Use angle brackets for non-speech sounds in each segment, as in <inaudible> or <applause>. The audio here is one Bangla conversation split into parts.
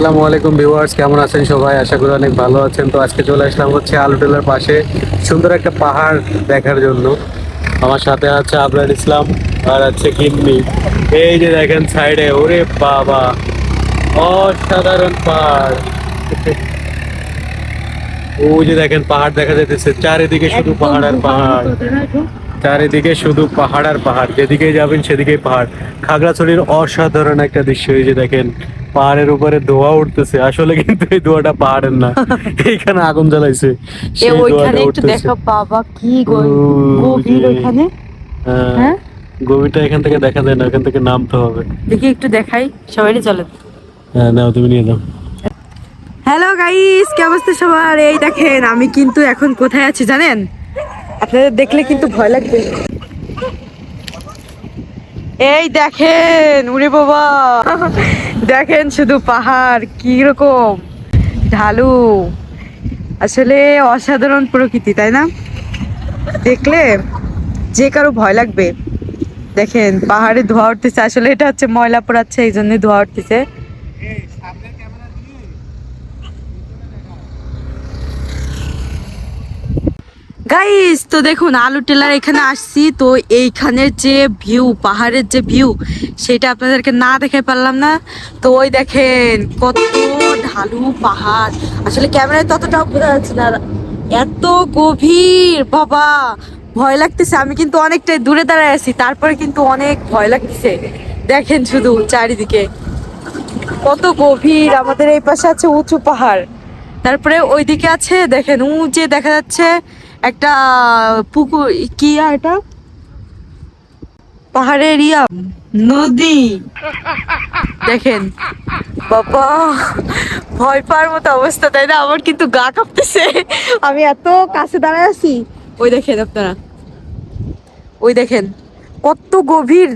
আসসালামু আলাইকুম ভিউয়ার্স, কেমন আছেন সবাই? আশা করি অনেক ভালো আছেন। তো আজকে চলে আসলাম হচ্ছে আলুটেলার পাশে সুন্দর একটা পাহাড় দেখার জন্য। আমার সাথে আছে আবরার ইসলাম আর আছে কিন্নি এই যে দেখেন সাইডে, ওরে বাবা, অসাধারণ পাহাড়। ওই যে দেখেন পাহাড় দেখা যাইতেছে, চারিদিকে শুধু পাহাড় আর পাহাড়। চারিদিকে শুধু পাহাড় আর পাহাড়। যেদিকে যাবেন সেদিকেই পাহাড়। খাগড়াছড়ির অসাধারণ একটা দৃশ্য এই যে দেখেন পাহাড়ের উপরে ধোয়া উঠতেছে। আসলে কিন্তু এই ধোয়াটা পাহাড়ের না। <laughs> এইখানে আগুন জ্বালাইছে। সেই ওইখানে উঠতেছে। বাবা কি গভীর যে। হ্যাঁ। হ্যাঁ? গভীরটা এখান থেকে দেখা যায় না এখান থেকে নামতে হবে। দেখি একটু দেখাই সবাই চলে। হ্যাঁ নাও তুমি নিয়ে যাও হ্যালো গাইস কি অবস্থা সবার? এই দেখেন আমি কিন্তু এখন কোথায় আছি জানেন? আপনাদের দেখলে কিন্তু ভয় লাগবে। এই দেখেন উরে বাবা। দেখেন শুধু পাহাড়, কি রকম। ঢালু। আসলে অসাধারণ প্রকৃতি, তাই না? দেখলে যে কারও ভয় লাগবে। দেখেন, পাহাড়ে ধোয়া উঠতেছে, আসলে এটা হচ্ছে ময়লা পড়াচ্ছে এই জন্য ধোয়া উঠতেছে। গাইস তো দেখুন, আলু টেলার এখানে আসছি। তো এইখানের যে ভিউ পাহাড়ের যে ভিউ সেটা আপনাদেরকে না দেখে পারলাম না। তো ওই দেখেন, কত ঢালু পাহাড়। আসলে ক্যামেরায় ততটাও বোঝা যাচ্ছে না। এত গভীর, বাবা! ভয় লাগতেছে। আমি কিন্তু অনেকটাই দূরে দাঁড়ায় আছি, তারপরে কিন্তু অনেক ভয় লাগতেছে। দেখেন শুধু চারিদিকে। কত গভীর, আমাদের এই পাশে আছে উঁচু পাহাড়। তারপরে ওইদিকে আছে, দেখেন উঁচে দেখা যাচ্ছে একটা পুকুর কি আর এটা? পাহাড়ের ইয়া। নদী। দেখেন। বাবা ভয় পাওয়ার মতো অবস্থা তাই না? আমার কিন্তু গা কাঁপতেছে। আমি এত কাছে দাঁড়ায় আছি। ওই দেখেন আপনারা। ওই দেখেন। কত গভীর।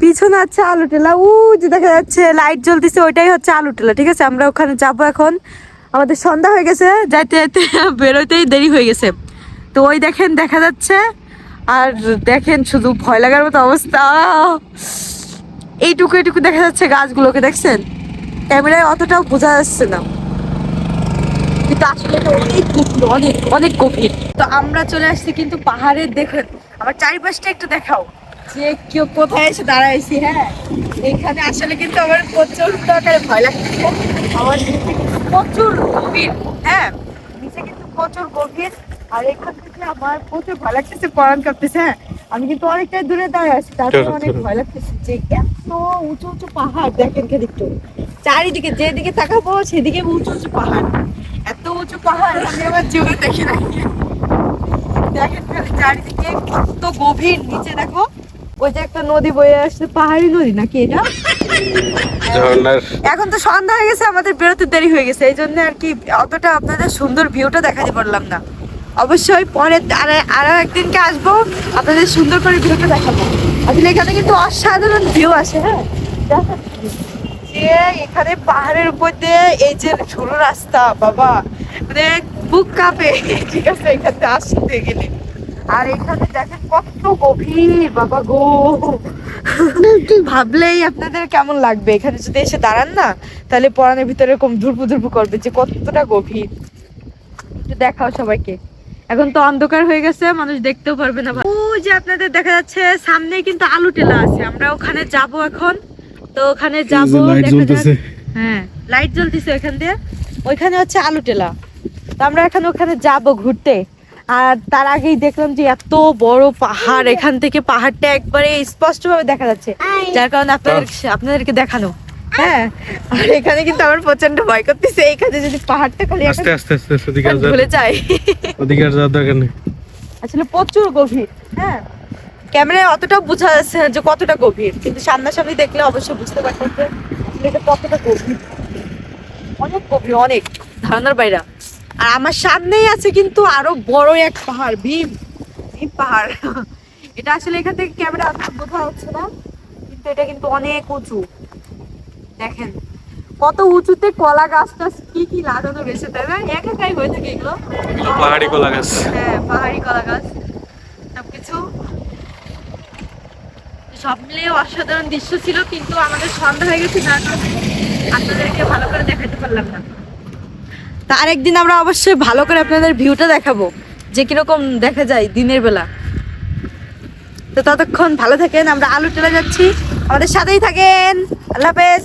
পিছনে আছে আলু টেলা। উ যে দেখা যাচ্ছে লাইট জ্বলতেছে ওইটাই হচ্ছে আলু টেলা ঠিক আছে? আমরা ওখানে যাব এখন। আমাদের সন্ধ্যা হয়ে গেছে, যাইতে যাইতে বেরোতেই দেরি হয়ে গেছে। তো ওই দেখেন, দেখা যাচ্ছে। আর দেখেন, শুধু ভয় লাগার মতো অবস্থা। এইটুকু এইটুকু দেখা যাচ্ছে গাছগুলোকে, দেখছেন? ক্যামেরায় অতটাও বোঝা যাচ্ছে না। কিন্তু আসলে অনেক গভীর, অনেক অনেক গভীর। তো আমরা চলে আসছি কিন্তু পাহাড়ের দেখেন, আমার চারিপাশটা একটু দেখাও। যে কেউ কোথায় এসে দাঁড়াইছি হ্যাঁ? এখানে আসলে কিন্তু আমার প্রচুর আকারে ভয় লাগছে। আমার প্রচুর গভীর। হ্যাঁ নিচে কিন্তু প্রচুর গভীর আর এখান থেকে আমার প্রচুর ভয় লাগতেছে পরান কাঁপতেছে হ্যাঁ। আমি কিন্তু অনেকটাই দূরে দাঁড়িয়ে আছি তারপরে অনেক। ভয় লাগতেছে যে এত উঁচু উঁচু পাহাড় দেখেন খালি একটু। চারিদিকে যেদিকে তাকাবো সেদিকে উঁচু উঁচু পাহাড়। এত উঁচু পাহাড় আমি আমার জীবনে দেখি নাই দেখেন চারিদিকে কত গভীর নিচে দেখো। ওই যে একটা নদী বয়ে আসছে পাহাড়ি নদী নাকি এটা? এখন তো সন্ধ্যা হয়ে গেছে, আমাদের বেরোতে দেরি হয়ে গেছে, এই জন্য আর কি অতটা আপনাদের সুন্দর ভিউটা দেখাতে পারলাম না। অবশ্যই পরে আর আরও একদিনকে আসব, আপনাদের সুন্দর করে ভিউটা দেখাবো। আসলে এখানে কিন্তু অসাধারণ ভিউ আসে হ্যাঁ? যে এখানে পাহাড়ের উপর দিয়ে এই যে সরু রাস্তা, বাবা মানে বুক কাঁপে। ঠিক আছে, এখানে আসতে গেলে। আর এখানে দেখেন কত গভীর বাবা গো। ভাবলেই আপনাদের কেমন লাগবে? এখানে যদি এসে দাঁড়ান না তাহলে পরানের ভিতরে এরকম ধুরপু ধুরপু করবে যে কতটা গভীর। দেখাও সবাইকে। এখন তো অন্ধকার হয়ে গেছে মানুষ দেখতেও পারবে না। ওই যে আপনাদের দেখা যাচ্ছে সামনে কিন্তু আলু টেলা আছে। আমরা ওখানে যাব এখন। তো ওখানে যাব দেখা যাক- হ্যাঁ লাইট জ্বলতেছে ওখান দিয়ে। ওইখানে হচ্ছে আলু টেলা। তো আমরা এখন ওখানে যাব ঘুরতে। আর তার আগেই দেখলাম যে এত বড় পাহাড় এখান থেকে পাহাড়টা একবারে স্পষ্ট ভাবে দেখা যাচ্ছে। যার কারণে আপনাদের আপনাদেরকে দেখানো। হ্যাঁ আর এখানে কিন্তু আমার প্রচণ্ড ভয় করতেছে। এইখানে যদি পাহাড়টা খালি আস্তে আস্তে আস্তে আস্তে ওদিকে ভুলে যায় ওদিকে আর যাওয়ার দরকার নেই। আসলে প্রচুর গভীর হ্যাঁ। ক্যামেরায় অতটা বোঝা যাচ্ছে না যে কতটা গভীর কিন্তু সামনাসামনি দেখলে অবশ্যই বুঝতে পারতেন যে এটা কতটা গভীর। অনেক গভীর অনেক। ধারণার বাইরে। আর আমার সামনেই আছে কিন্তু আরও বড় এক পাহাড় ভীম ভীম পাহাড়। এটা আসলে এখান থেকে ক্যামেরা বোঝা যাচ্ছে না কিন্তু এটা কিন্তু অনেক উঁচু। দেখেন কত উঁচুতে কলা গাছ টাছ কি কি লাগানো রয়েছে তাই না? এক একাই হয়ে থাকে এগুলো। এগুলো পাহাড়ি কলা গাছ। হ্যাঁ পাহাড়ি কলা গাছ। সবকিছু। সব মিলিয়ে অসাধারণ দৃশ্য ছিল কিন্তু আমাদের সন্ধ্যা হয়ে গেছে যার কারণে আপনাদেরকে ভালো করে দেখাতে পারলাম না। তা আরেকদিন আমরা অবশ্যই ভালো করে আপনাদের ভিউটা দেখাবো, যে কীরকম দেখা যায় দিনের বেলা। তো ততক্ষণ ভালো থাকেন, আমরা আলু চলে যাচ্ছি। আমাদের সাথেই থাকেন। আল্লাহ হাফেজ।